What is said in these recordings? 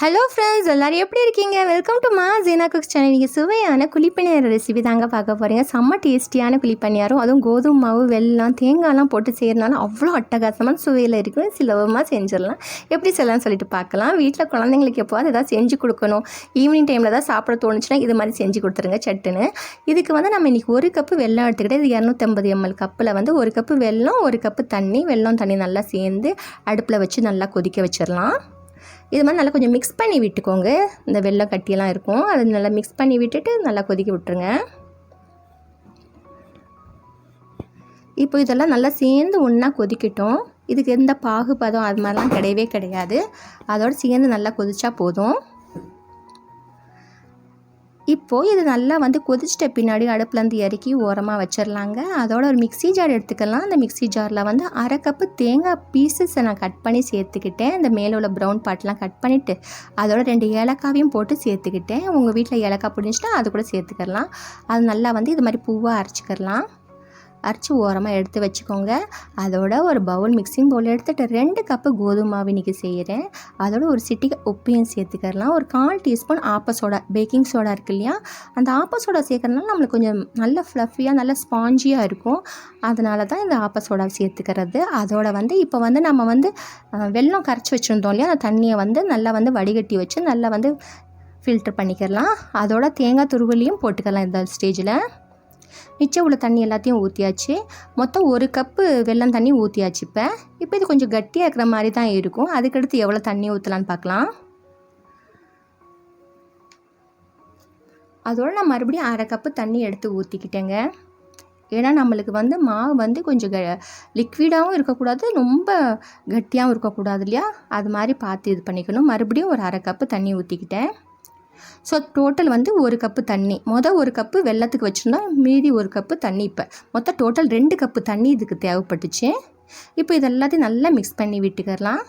Hello friends எல்லோரும் எப்படி இருக்கீங்க? வெல்கம் டு மா ஜீனா குக்ஸ் சேனல் நீங்கள் சுவையான குழிப்பணியார ரெசிபி தாங்க பார்க்க போகிறீங்க செம்ம டேஸ்டியான குழிப்பணியாரம் அதுவும் கோதுமை மாவு வெள்ளம் தேங்காய்லாம் போட்டு செய்கிறனால அவ்வளோ அட்டகாசமான சுவையில் இருக்கும் சுலபமாக செஞ்சிடலாம். எப்படி செய்யலாம்னு சொல்லிட்டு பார்க்கலாம். வீட்டில் குழந்தைங்களுக்கு எப்போவாது ஏதாவது செஞ்சு கொடுக்கணும். ஈவினிங் டைமில் தான் சாப்பிட தோணுச்சுன்னா இது மாதிரி செஞ்சு கொடுத்துருங்க சட்டுன்னு. இதுக்கு வந்து நம்ம இன்றைக்கி ஒரு கப்பு வெள்ளம் எடுத்துக்கிட்டு இது இரநூத்தம்பது எம்எல் கப்பில் வந்து ஒரு கப்பு வெல்லம் ஒரு கப்பு தண்ணி வெல்லம் தண்ணி நல்லா சேர்ந்து அடுப்பில் வச்சு நல்லா கொதிக்க வச்சிடலாம். இது மாதிரி நல்லா கொஞ்சம் மிக்ஸ் பண்ணி விட்டுக்கோங்க. இந்த வெள்ளை கட்டியெல்லாம் இருக்கும். அதை நல்லா மிக்ஸ் பண்ணி விட்டுட்டு நல்லா கொதிக்க விட்டுருங்க. இப்போ இதெல்லாம் நல்லா சேர்ந்து ஒன்றா கொதிக்கட்டும். இதுக்கு எந்த பாகுபதம் அது மாதிரிலாம் கிடையவே கிடையாது. அதோடு சேர்ந்து நல்லா கொதிச்சா போதும். இப்போது இது நல்லா வந்து கொதிச்சிட்ட பின்னாடி அடுப்புலேருந்து இறக்கி ஓரமாக வச்சிடலாங்க அதோட ஒரு மிக்சி ஜார் எடுத்துக்கலாம். அந்த மிக்சி ஜாரில் வந்து அரை கப்பு தேங்காய் பீசஸை நான் கட் பண்ணி சேர்த்துக்கிட்டேன். இந்த மேலே உள்ள ப்ரௌன் பார்ட்லாம் கட் பண்ணிவிட்டு அதோட ரெண்டு ஏலக்காவையும் போட்டு சேர்த்துக்கிட்டேன். உங்கள் வீட்டில் ஏலக்காய் பிடிச்சிட்டா அது கூட சேர்த்துக்கலாம். அது நல்லா வந்து இது மாதிரி பூவாக அரைச்சிக்கிறலாம் அரைச்சி ஓரமாக எடுத்து வச்சுக்கோங்க. அதோட ஒரு பவுல் மிக்சிங் பவுல் எடுத்துகிட்டு ரெண்டு கப்பு கோதுமை மாவு இன்றைக்கி செய்கிறேன் அதோட ஒரு சிட்டிக்கு உப்பையும் சேர்த்துக்கலாம் ஒரு கால் டீஸ்பூன் ஆப்ப சோடா பேக்கிங் சோடா இருக்கு இல்லையா? அந்த ஆப்ப சோடா சேர்க்கறதுனால நம்மளுக்கு கொஞ்சம் நல்ல ஃப்ளஃபியாக நல்ல ஸ்பாஞ்சியாக இருக்கும். அதனால தான் இந்த ஆப்ப சோடா சேர்த்துக்கிறது. அதோட வந்து இப்போ வந்து நம்ம வந்து வெள்ளம் கரைச்சி வச்சுருந்தோம் இல்லையா? அந்த தண்ணியை வந்து நல்லா வந்து வடிகட்டி வச்சு நல்லா வந்து ஃபில்ட்ரு பண்ணிக்கிறலாம். அதோட தேங்காய் துருவலையும் போட்டுக்கலாம் இந்த ஸ்டேஜில் மிச்சம் உள்ள தண்ணி எல்லாத்தையும் ஊற்றியாச்சு மொத்தம் ஒரு கப்பு வெள்ளம் தண்ணி ஊற்றியாச்சு இப்போ. இப்போ இது கொஞ்சம் கட்டியாக இருக்கிற மாதிரி தான் இருக்கும். அதுக்கடுத்து எவ்வளோ தண்ணி ஊற்றலான்னு பார்க்கலாம் அதோடு நான் மறுபடியும் அரை கப்பு தண்ணி எடுத்து ஊற்றிக்கிட்டேங்க ஏன்னா நம்மளுக்கு வந்து மாவு வந்து கொஞ்சம் க லிக்விடாகவும் இருக்கக்கூடாது ரொம்ப கட்டியாகவும் இருக்கக்கூடாது இல்லையா? அது மாதிரி பார்த்து இது பண்ணிக்கணும். மறுபடியும் ஒரு அரை கப்பு தண்ணி ஊற்றிக்கிட்டேன் ஸோ டோட்டல் வந்து ஒரு கப்பு தண்ணி. மொதல் ஒரு கப்பு வெள்ளத்துக்கு வச்சுருந்தோம் மீதி ஒரு கப்பு தண்ணி இப்போ. மொத்தம் டோட்டல் ரெண்டு கப்பு தண்ணி இதுக்கு தேவைப்பட்டுச்சு. இப்போ இது எல்லாத்தையும் நல்லா மிக்ஸ் பண்ணி விட்டுக்கலாம்.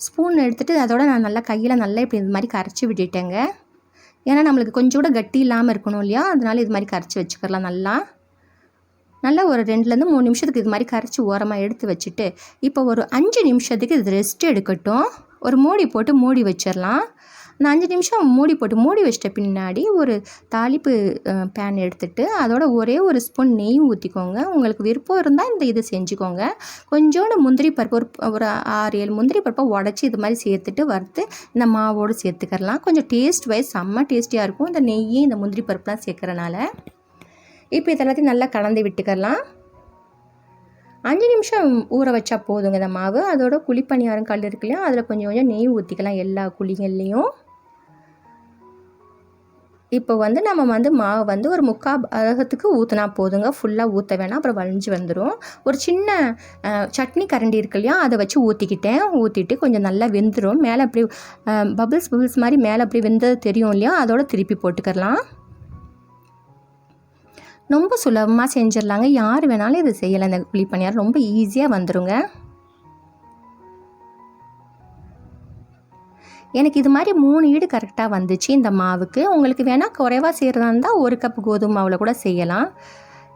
ஸ்பூன் எடுத்துகிட்டு அதோட நான் நல்லா கையில் நல்லா இப்படி இது மாதிரி கரைச்சி விட்டுட்டேங்க. ஏன்னா நம்மளுக்கு கொஞ்சம் கூட கட்டி இல்லாமல் இருக்கணும் இல்லையா? அதனால இது மாதிரி கரைச்சி வச்சுக்கலாம் நல்லா. நல்லா ஒரு ரெண்டுலேருந்து மூணு நிமிஷத்துக்கு இது மாதிரி கரைச்சி ஓரமாக எடுத்து வச்சுட்டு இப்போ ஒரு அஞ்சு நிமிஷத்துக்கு இது ரெஸ்ட் எடுக்கட்டும். ஒரு மூடி போட்டு மூடி வச்சிடலாம் நான் அஞ்சு நிமிஷம் மூடி போட்டு மூடி வச்சிட்ட பின்னாடி ஒரு தாளிப்பு பேன் எடுத்துகிட்டு அதோட ஒரே ஒரு ஸ்பூன் நெய் ஊற்றிக்கோங்க உங்களுக்கு விருப்பம் இருந்தால் இந்த இது செஞ்சுக்கோங்க. கொஞ்சோண்டு முந்திரி பருப்பு ஒரு ஒரு ஆறு ஏழு முந்திரி பருப்பை உடச்சி இது மாதிரி சேர்த்துட்டு வறுத்து இந்த மாவோடு சேர்த்துக்கலாம் கொஞ்சம் டேஸ்ட் வைஸ் செம்ம டேஸ்டியாக இருக்கும். இந்த நெய்யே இந்த முந்திரி பருப்புலாம் சேர்க்குறனால. இப்போ இதெல்லாத்தையும் நல்லா கலந்து விட்டுக்கலாம் அஞ்சு நிமிஷம் ஊற வச்சா போதுங்க இந்த மாவு. அதோட குழிப்பணியாரம் கல் இருக்கு இல்லையா அதில் கொஞ்சம் கொஞ்சம் நெய் ஊற்றிக்கலாம் எல்லா குழிகள்லேயும். இப்போ வந்து நம்ம வந்து மாவை வந்து ஒரு முக்கால் அழகத்துக்கு ஊற்றினா போதுங்க. ஃபுல்லாக ஊற்ற வேணாம். அப்புறம் வழிஞ்சு வந்துடும் ஒரு சின்ன சட்னி கரண்டி இருக்கு இல்லையா? அதை வச்சு ஊற்றிக்கிட்டேன் ஊற்றிட்டு கொஞ்சம் நல்லா வெந்துடும் மேலே அப்படி பபிள்ஸ் பபிள்ஸ் மாதிரி மேலே அப்படி வெந்தது தெரியும் இல்லையா? அதோட திருப்பி போட்டுக்கலாம். ரொம்ப சுலபமாக செஞ்சிடலாங்க. யார் வேணாலும் இது செய்யலை இந்த குழி பணியார் ரொம்ப ஈஸியாக வந்துடுங்க எனக்கு இது மாதிரி மூணு ஈடு கரெக்டாக வந்துச்சு இந்த மாவுக்கு. உங்களுக்கு வேணால் குறைவாக செய்கிறதா இருந்தால் ஒரு கப் கோதுமை மாவில் கூட செய்யலாம்.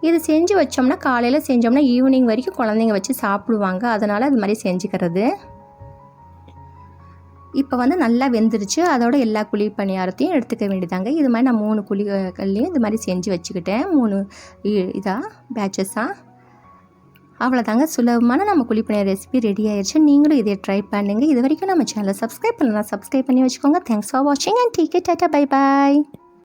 இது செஞ்சு வச்சோம்னா காலையில் செஞ்சோம்னா ஈவினிங் வரைக்கும் குழந்தைங்க வச்சு சாப்பிடுவாங்க. அதனால் அது மாதிரி செஞ்சுக்கிறது. இப்போ வந்து நல்லா வெந்துருச்சு. அதோட எல்லா குழி பணியாரத்தையும் எடுத்துக்க வேண்டியதாங்க. இது மாதிரி நான் மூணு குழிகள்லையும் இது மாதிரி செஞ்சு வச்சுக்கிட்டேன். மூணு இதாக பேச்சஸாக அவ்வளோதாங்க சுலபமான நம்ம குழிப்பணியை ரெசிபி ரெடி ஆயிடுச்சு நீங்களும் இதை ட்ரை பண்ணுங்கள் இது வரைக்கும் நம்ம சேனலை சப்ஸ்கிரைப் பண்ணலாம் சப்ஸ்கிரைப் பண்ணி வச்சுக்கோங்க. தேங்க்ஸ் ஃபார் வாட்சிங் அண்ட் டீக் டாட்டா பை பாய்